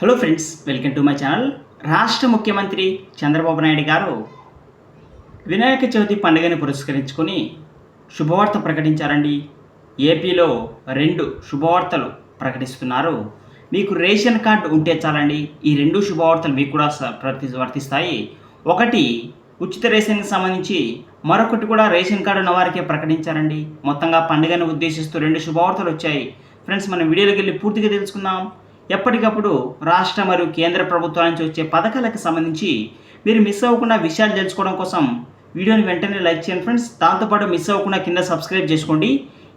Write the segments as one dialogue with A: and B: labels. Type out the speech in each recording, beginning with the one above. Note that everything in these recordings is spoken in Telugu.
A: Hello friends welcome to my channel రాష్ట్ర ముఖ్యమంత్రి చంద్రబాబు నాయుడు గారు వినాయక చవితి పండుగని పురస్కరించుకొని శుభవార్త ప్రకటించారండి. ఏపీలో రెండు శుభవార్తలు ప్రకటిస్తున్నారు. మీకు రేషన్ కార్డు ఉంటే చాలండి. ఈ రెండు శుభవార్తలు మీకు కూడా ప్రతి వర్తిస్తాయి. ఒకటి ఉచిత రేషన్కి సంబంధించి మరొకటి కూడా రేషన్ కార్డు ఉన్న వారికే ప్రకటించారండి. మొత్తంగా పండుగను ఉద్దేశిస్తూ రెండు శుభవార్తలు వచ్చాయి. ఫ్రెండ్స్ మనం వీడియోలోకి వెళ్ళి పూర్తిగా తెలుసుకుందాం. ఎప్పటికప్పుడు రాష్ట్ర మరియు కేంద్ర ప్రభుత్వాల నుంచి వచ్చే పథకాలకు సంబంధించి మీరు మిస్ అవ్వకుండా విషయాలు తెలుసుకోవడం కోసం వీడియోని వెంటనే లైక్ చేయండి ఫ్రెండ్స్. దాంతోపాటు మిస్ అవ్వకుండా కింద సబ్స్క్రైబ్ చేసుకోండి.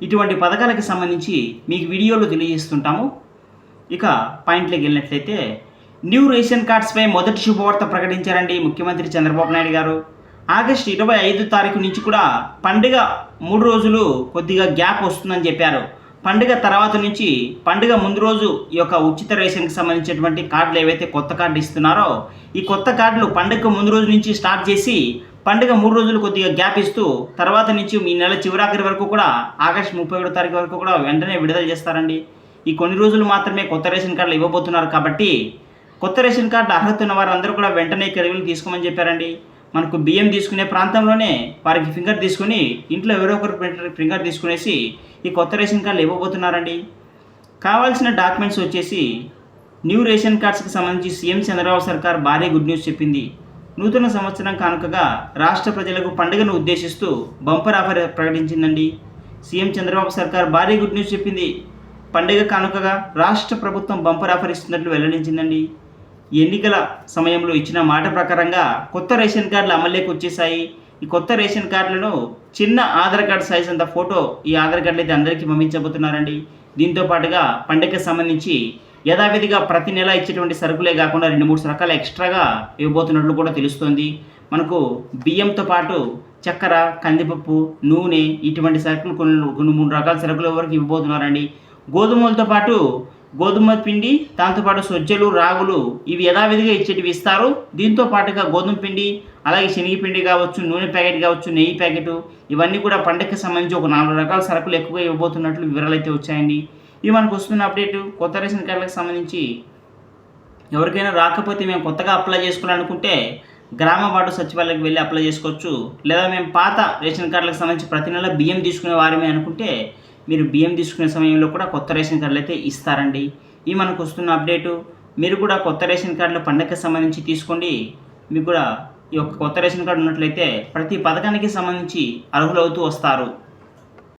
A: ఇటువంటి పథకాలకు సంబంధించి మీకు వీడియోలు తెలియజేస్తుంటాము. ఇక పాయింట్లోకి వెళ్ళినట్లయితే న్యూ రేషన్ కార్డ్స్పై మొదటి శుభవార్త ప్రకటించారండి ముఖ్యమంత్రి చంద్రబాబు నాయుడు గారు. ఆగస్టు ఇరవై ఐదు తారీఖు నుంచి కూడా పండుగ మూడు రోజులు కొద్దిగా గ్యాప్ వస్తుందని చెప్పారు. పండుగ తర్వాత నుంచి పండుగ ముందు రోజు ఈ యొక్క ఉచిత రేషన్కి సంబంధించినటువంటి కార్డులు ఏవైతే కొత్త కార్డు ఇస్తున్నారో ఈ కొత్త కార్డులు పండుగ ముందు రోజు నుంచి స్టార్ట్ చేసి పండుగ మూడు రోజులు కొద్దిగా గ్యాప్ ఇస్తూ తర్వాత నుంచి ఈ నెల చివరాఖరి వరకు కూడా ఆగస్టు ముప్పై ఒకటో తారీఖు వరకు కూడా వెంటనే విడుదల చేస్తారండి. ఈ కొన్ని రోజులు మాత్రమే కొత్త రేషన్ కార్డులు ఇవ్వబోతున్నారు కాబట్టి కొత్త రేషన్ కార్డు అర్హత ఉన్న వారందరూ కూడా వెంటనే కెరుగులు తీసుకోమని చెప్పారండి. మనకు బియ్యం తీసుకునే ప్రాంతంలోనే వారికి ఫింగర్ తీసుకుని ఇంట్లో ఎవరో ఒకరు ఫింగర్ తీసుకునేసి ఈ కొత్త రేషన్ కార్డులు ఇవ్వబోతున్నారండి. కావాల్సిన డాక్యుమెంట్స్ వచ్చేసి న్యూ రేషన్ కార్డ్స్కి సంబంధించి సీఎం చంద్రబాబు సర్కార్ భారీ గుడ్ న్యూస్ చెప్పింది. నూతన సంవత్సరం కానుకగా రాష్ట్ర ప్రజలకు పండుగను ఉద్దేశిస్తూ బంపర్ ఆఫర్ ప్రకటించిందండి. సీఎం చంద్రబాబు సర్కార్ భారీ గుడ్ న్యూస్ చెప్పింది. పండుగ కానుకగా రాష్ట్ర ప్రభుత్వం బంపర్ ఆఫర్ ఇస్తున్నట్లు వెల్లడించిందండి. ఎన్నికల సమయంలో ఇచ్చిన మాట ప్రకారంగా కొత్త రేషన్ కార్డులు అమల్లోకి వచ్చేసాయి ఈ కొత్త రేషన్ కార్డులను చిన్న ఆధార్ కార్డు సైజ్ అంత ఫోటో ఈ ఆధార్ కార్డులు అయితే అందరికీ పంపించబోతున్నారండి. దీంతో పాటుగా పండుగకి సంబంధించి యథావిధిగా ప్రతి నెల ఇచ్చేటువంటి సరుకులే కాకుండా రెండు మూడు రకాల ఎక్స్ట్రాగా ఇవ్వబోతున్నట్లు కూడా తెలుస్తోంది. మనకు బియ్యంతో పాటు చక్కెర కందిపప్పు నూనె ఇటువంటి సరుకులు కొన్ని కొన్ని మూడు రకాల సరుకులు వరకు ఇవ్వబోతున్నారండి. గోధుమలతో పాటు గోధుమ పిండి దాంతోపాటు సొజ్జలు రాగులు ఇవి యథావిధిగా ఇచ్చేటివి ఇస్తారు. దీంతో పాటుగా గోధుమ పిండి అలాగే శనగపిండి కావచ్చు నూనె ప్యాకెట్ కావచ్చు నెయ్యి ప్యాకెట్ ఇవన్నీ కూడా పండగకి సంబంధించి ఒక నాలుగు రకాల సరుకులు ఎక్కువగా ఇవ్వబోతున్నట్లు వివరాలు అయితే వచ్చాయండి. ఇవి మనకు వస్తున్న అప్డేట్ కొత్త రేషన్ కార్డులకు సంబంధించి ఎవరికైనా రాకపోతే మేము కొత్తగా అప్లై చేసుకోవాలనుకుంటే గ్రామ వార్డు సచివాలయానికి వెళ్ళి అప్లై చేసుకోవచ్చు. లేదా మేము పాత రేషన్ కార్డులకు సంబంధించి ప్రతి నెల బియ్యం తీసుకునే వారమే అనుకుంటే మీరు బియ్యం తీసుకునే సమయంలో కూడా కొత్త రేషన్ కార్డులు అయితే ఇస్తారండి. ఈ మనకు వస్తున్న అప్డేటు మీరు కూడా కొత్త రేషన్ కార్డుల పండగకి సంబంధించి తీసుకోండి. మీకు కూడా ఈ యొక్క కొత్త రేషన్ కార్డు ఉన్నట్లయితే ప్రతి పథకానికి సంబంధించి అర్హులవుతూ వస్తారు.